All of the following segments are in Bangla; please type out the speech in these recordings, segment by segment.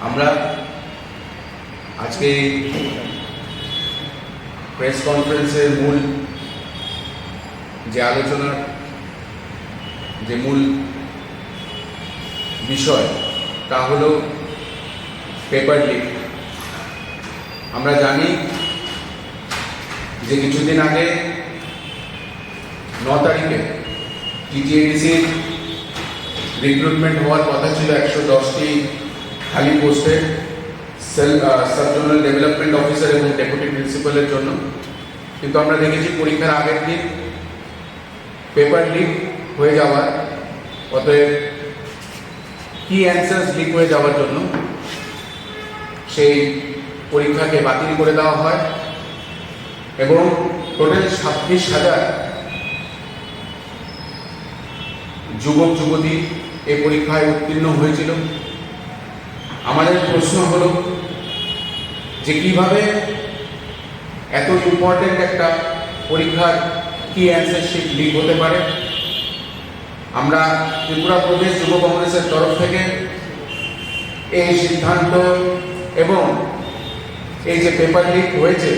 আমরা আজকে প্রেস কনফারেন্সের মূল যে আলোচনার যে মূল বিষয়, তা হলো পেপার লিক আমরা জানি যে কিছুদিন আগে ন তারিখে টিটিএডিসির রিক্রুটমেন্ট হওয়ার কথা ছিল একশো দশটি খালি পোস্টে cell sub zonal development officer এবং ডেপুটি প্রিন্সিপালের জন্য। কিন্তু আমরা দেখেছি পরীক্ষার আগের দিন পেপার লিক হয়ে যাওয়ার, অতএব কি অ্যান্সার্স লিক হয়ে যাওয়ার জন্য সেই পরীক্ষাকে বাতিল করে দেওয়া হয় এবং টোটাল ছাব্বিশ হাজার যুবক যুবতী এই পরীক্ষায় উত্তীর্ণ হয়েছিল। আমাদের প্রশ্ন হলো যে কীভাবে এত ইম্পর্টেন্ট একটা পরীক্ষার কি অ্যান্সার শিট লিক হতে পারে? আমরা ত্রিপুরা প্রদেশ যুব কংগ্রেসের তরফ থেকে এই সিদ্ধান্ত এবং এই যে পেপার লিক হয়েছে,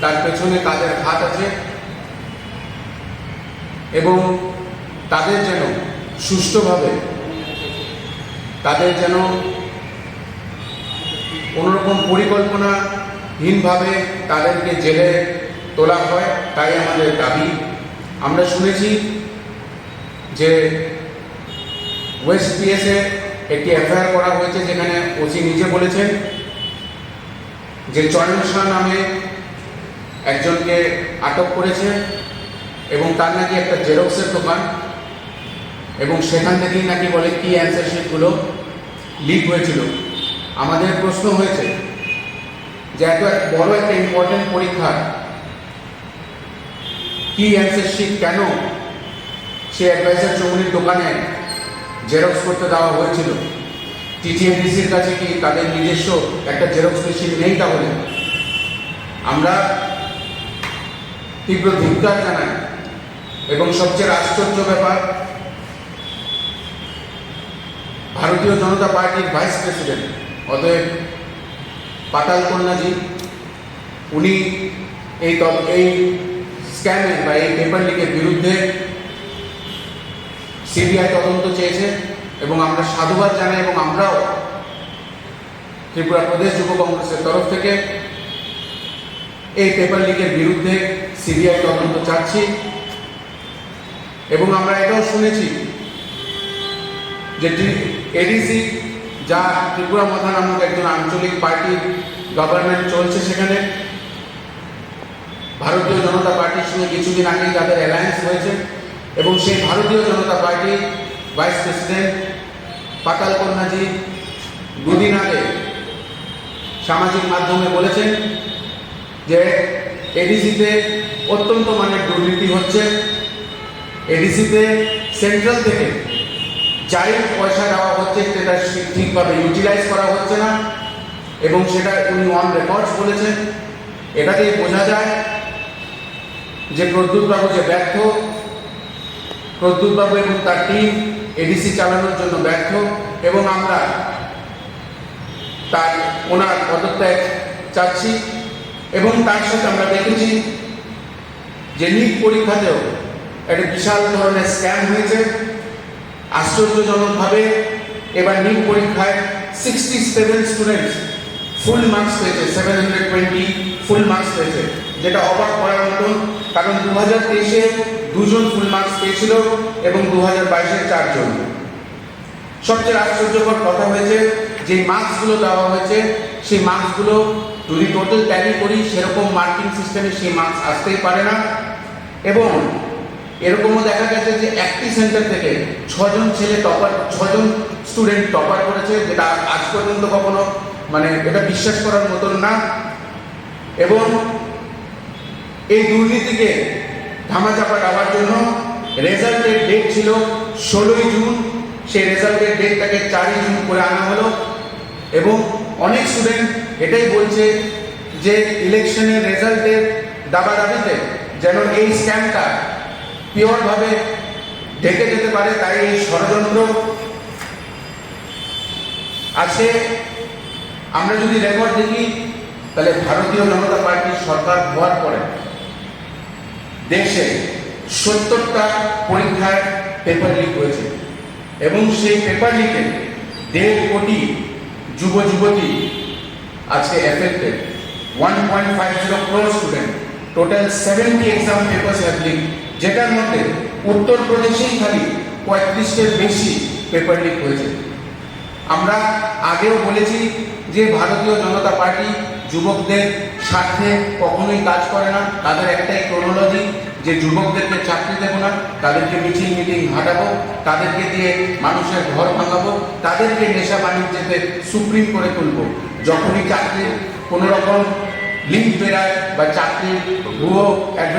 তার পেছনে কাদের হাত আছে এবং তাদের যেন সুষ্ঠুভাবে, তাদের যেন কোনোরকম পরিকল্পনাহীনভাবে তাদেরকে জেলে তোলা হয়, তাই আমাদের দাবি। আমরা শুনেছি যে ওয়েস্ট পিএসে একটি এফআইআর করা হয়েছে যেখানে ওসি নিজে বলেছেন যে চয়ন শাহ নামে একজনকে আটক করেছে এবং তার নাকি একটা জেরক্সের দোকান এবং সেখান থেকেই নাকি বলে কি অ্যান্সার শিটগুলো লিক হয়েছিল। আমাদের প্রশ্ন হয়েছে যে এত এক বড় একটা ইম্পর্টেন্ট পরীক্ষা কি অ্যান্সার শিট কেন সে অ্যাডভাইসার চৌমুনির দোকানে জেরক্স করতে দেওয়া হয়েছিল? টিটিএমডিসির কাছে কি তাদের নিজস্ব একটা জেরক্স মেশিন নেই তাহলে? আমরা তীব্র ধিক্কার জানাই এবং সবচেয়ে আশ্চর্য ব্যাপার, ভারতীয় জনতা পার্টির ভাইস প্রেসিডেন্ট অতএব পাতাল কন্যাজি, উনি এই এই স্ক্যামের বা এই পেপার লিকের বিরুদ্ধে সিবিআই তদন্ত চেয়েছে এবং আমরা সাধুবাদ জানাই এবং আমরাও ত্রিপুরা প্রদেশ যুব কংগ্রেসের তরফ থেকে এই পেপার লিকের বিরুদ্ধে সিবিআই তদন্ত চাচ্ছি এবং আমরা এটাও শুনেছি যে এডিসি যা ত্রিপুরা মাথা নামক একজন আঞ্চলিক পার্টির গভর্নমেন্ট চলছে সেখানে। ভারতীয় জনতা পার্টির সঙ্গে কিছুদিন আগেই তাদের অ্যালায়েন্স হয়েছে এবং সেই Bharatiya Janata party vice president পাতাল কন্যাজি দুদিন আগে সামাজিক মাধ্যমে বলেছেন যে এডিসিতে অত্যন্ত মানের দুর্নীতি হচ্ছে। এডিসিতে সেন্ট্রাল থেকে যাই পয়সা দেওয়া হচ্ছে, সেটা ঠিকভাবে ইউটিলাইজ করা হচ্ছে না। এবং সেটা উনি অন রেকর্ডস বলেছেন। এটাতেই বোঝা যায় যে প্রদ্যুৎবাবু যে ব্যর্থ, প্রদ্যুৎবাবু এবং তার টিম এডিসি চালানোর জন্য ব্যর্থ এবং আমরা তার ওনার পদত্যাগ চাচ্ছি এবং তার সাথে আমরা দেখেছি যে নিট পরীক্ষাতেও একটা বিশাল ধরনের স্ক্যাম হয়েছে। আশ্চর্যজনকভাবে এবার নিট পরীক্ষায় sixty seven students full marks পেয়েছে seven hundred twenty full marks পেয়েছে, যেটা অবাক করার মতন, কারণ দু হাজার তেইশে দুজন ফুল মার্কস পেয়েছিল এবং দু হাজার বাইশে চারজন। সবচেয়ে আশ্চর্যকর কথা হয়েছে যে মার্কসগুলো দেওয়া হয়েছে, সেই মার্কসগুলো যদি টোটাল ট্যালি করি, সেরকম মার্কিং সিস্টেমে সেই মার্কস আসতেই পারে না। এবং এরকমও দেখা গেছে যে একটি সেন্টার থেকে ছজন ছেলে টপার ছজন স্টুডেন্ট টপার করেছে, যেটা আজ পর্যন্ত কখনো মানে এটা বিশ্বাস করার মতন না। এবং এই দুর্নীতিকে ধামাচাপা দেওয়ার জন্য রেজাল্টের ডেট ছিল ষোলোই জুন। সেই রেজাল্টের ডেটটাকে চারই জুন করে আনা হলো। এবং অনেক স্টুডেন্ট এটাই বলছে যে ইলেকশনের রেজাল্টের দাবা দাবিতে যেন এই স্ক্যামটা পিওরভাবে ঢেকে যেতে পারে, তাই এই ষড়যন্ত্র আছে। আমরা যদি রেকর্ড দেখি, তাহলে ভারতীয় জনতা পার্টির সরকার হওয়ার পরে দেশে সত্তরটা পরীক্ষায় পেপার লিক হয়েছে। এবং সেই পেপার লিকে দেড় কোটি যুব যুবতী আজকে affected one point five zero crore student total seventy exam papers have leak যেটার মধ্যে উত্তরপ্রদেশেই খালি পঁয়ত্রিশটির বেশি পেপার লিক হয়েছে। আমরা আগেও বলেছি যে ভারতীয় জনতা পার্টি যুবকদের স্বার্থে কখনোই কাজ করে না। তাদের একটাই ক্রোনোলজি যে যুবকদেরকে চাকরি দেবো না, তাদেরকে মিটিং মিটিং হাঁটাবো, তাদেরকে দিয়ে মানুষের ঘর ভাঙাবো, তাদেরকে নেশা বাণিজ্যতে সুপ্রিম করে তুলবো। যখনই চাকরির কোনো রকম লিঙ্ক বেরায় বা চাকরির ভুয়ো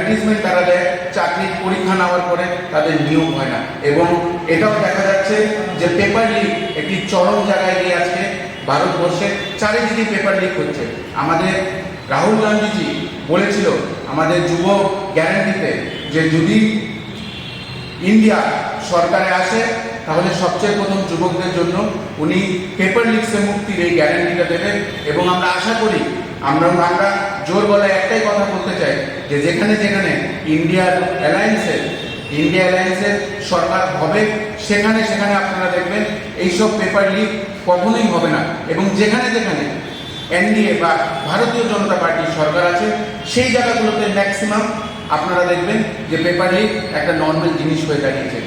অ্যাডভার্টিজমেন্ট তারা দেয়, চাকরির পরীক্ষা নেওয়ার পরে তাদের নিয়োগ হয় না। এবং এটাও দেখা যাচ্ছে যে পেপার লিক একটি চরম জায়গায় গিয়ে আজকে ভারতবর্ষে, চারিদিকে পেপার লিক হচ্ছে। আমাদের রাহুল গান্ধীজি বলেছিল, আমাদের যুব গ্যারান্টিতে যে যদি ইন্ডিয়া সরকারে আসে, তাহলে সবচেয়ে প্রথম যুবকদের জন্য উনি পেপার লিক্সে মুক্তির এই গ্যারান্টিটা দেবেন। এবং আমরা আশা করি, আমরা আমরা জোর গলায় একটাই কথা বলতে চাই যে যেখানে যেখানে ইন্ডিয়ার অ্যালায়েন্সের ইন্ডিয়া অ্যালায়েন্সের সরকার হবে, সেখানে সেখানে আপনারা দেখবেন এইসব পেপার লিক কখনোই হবে না। এবং যেখানে যেখানে এনডিএ বা ভারতীয় জনতা পার্টির সরকার আছে, সেই জায়গাগুলোতে ম্যাক্সিমাম আপনারা দেখবেন যে পেপার লিক একটা নর্মাল জিনিস হয়ে দাঁড়িয়েছে।